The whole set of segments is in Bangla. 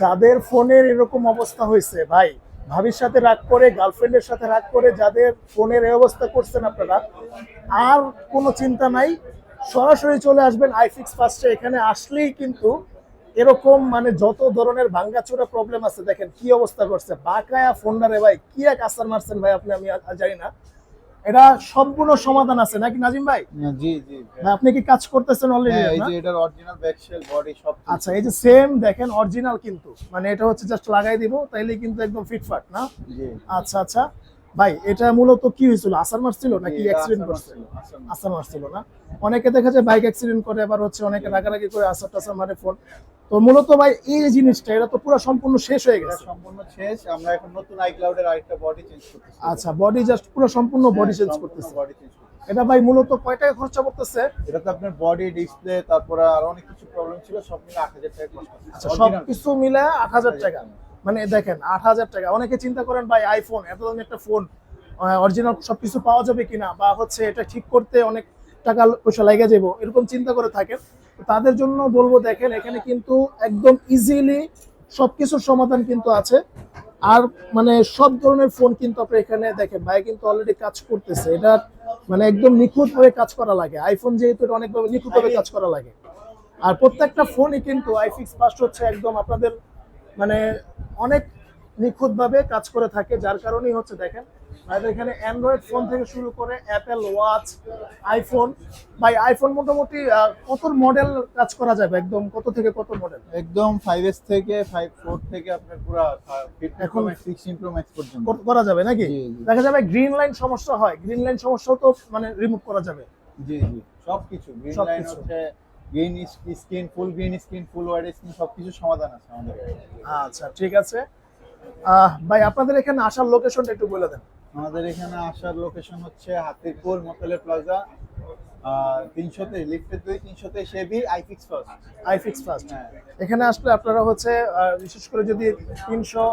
যাদের ফোনের এরকম অবস্থা হয়েছে, ভাই, ভাবির সাথে রাগ করে গার্লফ্রেন্ডের সাথে রাগ করে যাদের ফোনের এই অবস্থা করছেন আপনারা, আর কোনো চিন্তা নাই, সরাসরি চলে আসবেন আইফিক্স ফার্স্টে এখানে আসলেই কিন্তু এরকম মানে যত ধরনের ভাঙ্গাচোরা প্রবলেম আছে, দেখেন কি অবস্থা করছে। বাকায়া ফোনটা রে ভাই, কি এক আসার মারছেন ভাই আপনি, আমি জানি না। এটা সম্পূর্ণ সমাধান আছে নাকি নাজিম ভাই? জি জি আপনি কি কাজ করতেছেন অলরেডি হ্যাঁ এই যে এটার অরিজিনাল ব্যাকশেল বডি সব আচ্ছা এই যে সেম দেখেন অরিজিনাল কিন্তু। মানে এটা হচ্ছে জাস্ট লাগাই দিব তাইলে কিন্তু একদম ফিটফাট না? জি। আচ্ছা আচ্ছা। ভাই এটা মূলত কি হয়েছিল? আসার মারছিল নাকি অ্যাক্সিডেন্ট করছিল আসার মারছিল। না? অনেকে দেখা যায় বাইক অ্যাক্সিডেন্ট করে আবার হচ্ছে অনেকে রাগারাগি করে আসার টাসার মারে ফোন তো মূলত ভাই এই জিনিসটা এটা তো পুরো সম্পূর্ণ শেষ হয়ে গেছে। সম্পূর্ণ শেষ। আমরা এখন নতুন আইক্লাউডের আরেকটা বডি চেঞ্জ করতেছি। আচ্ছা বডি জাস্ট পুরো সম্পূর্ণ বডি চেঞ্জ করতেছে। বডি চেঞ্জ এটা ভাই মূলত কয় টাকা খরচা করতেছে এটা তো আপনার বডি ডিসপ্লে তারপরে আর অনেক কিছু প্রবলেম ছিল সব মিলে 8000 টাকা কষ্ট আচ্ছা সব কিছু মিলে আট হাজার টাকা। মানে দেখেন আট হাজার টাকা। অনেকে চিন্তা করেন ভাই আইফোন এত দামি একটা ফোন অরিজিনাল সবকিছু পাওয়া যাবে কিনা? বা হচ্ছে এটা ঠিক করতে অনেক টাকা পয়সা লেগে যাব এরকম চিন্তা করে থাকেন। তাদের জন্য বলব দেখেন এখানে কিন্তু একদম ইজিলি সবকিছুর সমাধান কিন্তু আছে। আর মানে সব ধরনের ফোন কিন্তু আপনি এখানে দেখেন ভাই কিন্তু অলরেডি কাজ করতেছে। এটা মানে একদম নিখুঁত ভাবে কাজ করা লাগে। আইফোন যেহেতু এটা অনেকভাবে নিখুঁত ভাবে কাজ করা লাগে। আর প্রত্যেকটা ফোনই কিন্তু আইফিক্স ফার্স্ট হচ্ছে একদম আপনাদের মানে অনেক নিখুঁতভাবে কাজ করে থাকে যার কারণেই হচ্ছে দেখেন। আমাদের এখানে অ্যান্ড্রয়েড ফোন থেকে শুরু করে অ্যাপেল ওয়াচ আইফোন ভাই আইফোন মোটামুটি কত মডেল কাজ করা যাবে একদম? কত থেকে কত মডেল একদম 5s থেকে 54 থেকে আপনার পুরো এখন- 16 প্রো ম্যাক্স পর্যন্ত। করা যাবে নাকি। দেখা যাবে গ্রিন লাইন সমস্যা হয়। গ্রিন লাইন সমস্যাও তো মানে রিমুভ করা যাবে। জি জি। সবকিছু গ্রিন লাইন। হচ্ছে green screen full green screen full white screen সবকিছু সমাধান আছে আমাদের আচ্ছা ঠিক আছে। ভাই আপনাদের এখানে আসার লোকেশনটা একটু বলে দেন। আমাদের এখানে আসার লোকেশন হচ্ছে হাতিরপুর মোতলে প্লাজা তিনশোতে লিফটের দুই তিনশোতে সেবি আইফিক্স ফার্স্ট আইফিক্স ফার্স্ট হ্যাঁ। এখানে আসলে আপনারা হচ্ছে বিশেষ করে যদি তিনশো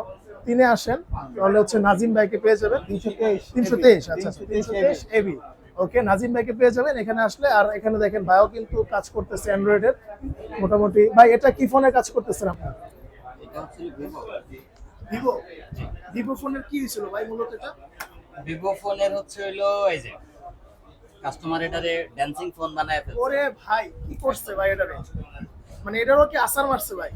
তিনে আসেন তাহলে হচ্ছে নাজিম ভাইকে পেয়ে যাবেন। তিনশো তেইশ তিনশো তেইশ আচ্ছা তিনশো তেইশ এবি ওকে নাজিম ভাইকে পেয়ে যাবেন। এখানে আসলে আর এখানে দেখেন ভাইও কিন্তু কাজ করতেছে অ্যান্ড্রয়েডের। মোটামুটি ভাই এটা কি ফোনে কাজ করতেছেন আপনার? ভিভো ভিভো ফোনের কি ছিল ভাই মূলত এটা? ভিভো ফোনের হচ্ছে হইল এই যে কাস্টমার এটারে ড্যান্সিং ফোন বানায় ফেলছে। ওরে ভাই কি করছে ভাই এটা মানে এটারও কি আসার মারছে ভাই?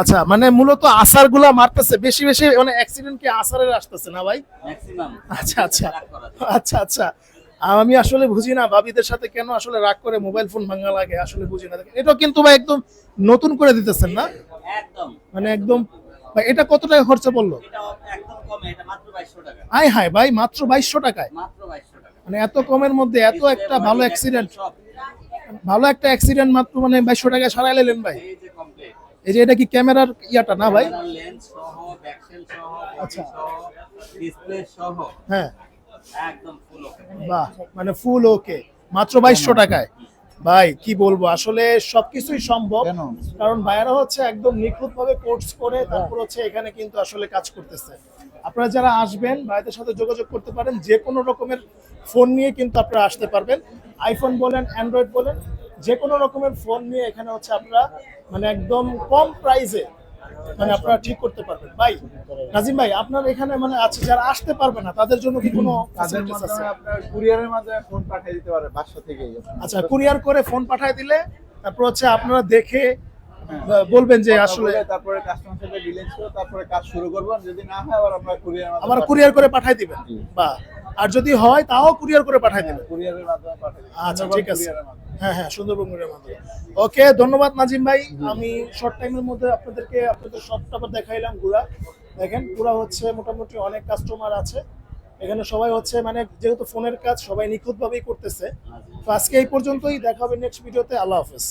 আচ্ছা মানে মূলত আসারগুলা মারতেছে। বেশি বেশি মানে অ্যাক্সিডেন্ট কি আসারের আসতেছে না ভাই? আচ্ছা আচ্ছা। আচ্ছা আচ্ছা। আমি আসলে বুঝি না ভাবিদের সাথে কেন আসলে রাগ করে মোবাইল ফোন ভাঙা লাগে আসলে বুঝি না। এটা কিন্তু ভাই একদম নতুন করে দিতেছেন না? একদম। মানে একদম ভাই এটা কত টাকা খরচা পড়ল? এটা একদম কমে এটা মাত্র বাইশশো টাকা। আয় হায় ভাই মাত্র বাইশশো টাকায়? মাত্র বাইশশো টাকা। মানে এত কমের মধ্যে এত একটা ভালো অ্যাক্সিডেন্ট ভালো একটা অ্যাক্সিডেন্ট মাত্র মানে বাইশশো টাকায় সারাই লেলেন ভাই। এই যে এটা কি ক্যামেরার ইয়াটা না ভাই? লেন্স সহ ব্যাকসেল সহ আচ্ছা। ডিসপ্লে সহ হ্যাঁ। একদম ফুল ওকে বাহ মানে ফুল ওকে মাত্র বাইশশো টাকায়। ভাই কি বলব? আসলে সবকিছুই সম্ভব। কারণ ভাইয়ারা হচ্ছে একদম নিখুঁত ভাবে কোর্স করে তারপর হচ্ছে এখানে কিন্তু আসলে কাজ করতেছে। আপনারা যারা আসবেন ভাইদের সাথে যোগাযোগ করতে পারেন যে কোনো রকমের ফোন নিয়ে কিন্তু আপনারা আসতে পারবেন। আইফোন বলেন অ্যান্ড্রয়েড বলেন যে কোনো রকমের ফোন নিয়ে এখানে হচ্ছে আপনারা মানে একদম কম প্রাইসে মানে আপনারা ঠিক করতে পারবেন। ভাই নাজিম ভাই আপনার এখানে মানে আছে যারা আসতে পারবে না তাদের জন্য কি কোনো facilities আছে? আপনার কুরিয়ারের মাধ্যমে ফোন পাঠিয়ে দিতে পারে বাসা থেকেই। আচ্ছা কুরিয়ার করে ফোন পাঠিয়ে দিলে তারপর হচ্ছে আপনারা দেখে বলবেন যে আসলে তারপরে কাস্টমার সাথে ডিলেন্স করে তারপরে কাজ শুরু করব যদি না হয় আবার আমরা কুরিয়ারের মাধ্যমে আবার কুরিয়ার করে পাঠিয়ে দিবেন। বা আর যদি হয় তাও কুরিয়ার করে পাঠায় দিবেন। কুরিয়ারের মাধ্যমে পাঠিয়ে। আচ্ছা ঠিক আছে। হ্যাঁ হ্যাঁ সুন্দরবন কুরিয়ার মাধ্যমে ওকে, ধন্যবাদ নাজিম ভাই। আমি শর্ট টাইমের মধ্যে আপনাদেরকে, আপনাদের সবটা টাবার দেখাইলাম ঘুরা দেখেন পুরা হচ্ছে মোটামুটি অনেক কাস্টমার আছে। এখানে সবাই হচ্ছে মানে যেহেতু ফোনের কাজ, সবাই নিখুঁতভাবেই করতেছে। তো আজকে এই পর্যন্তই, দেখা হবে নেক্সট ভিডিওতে আল্লাহ হাফেজ।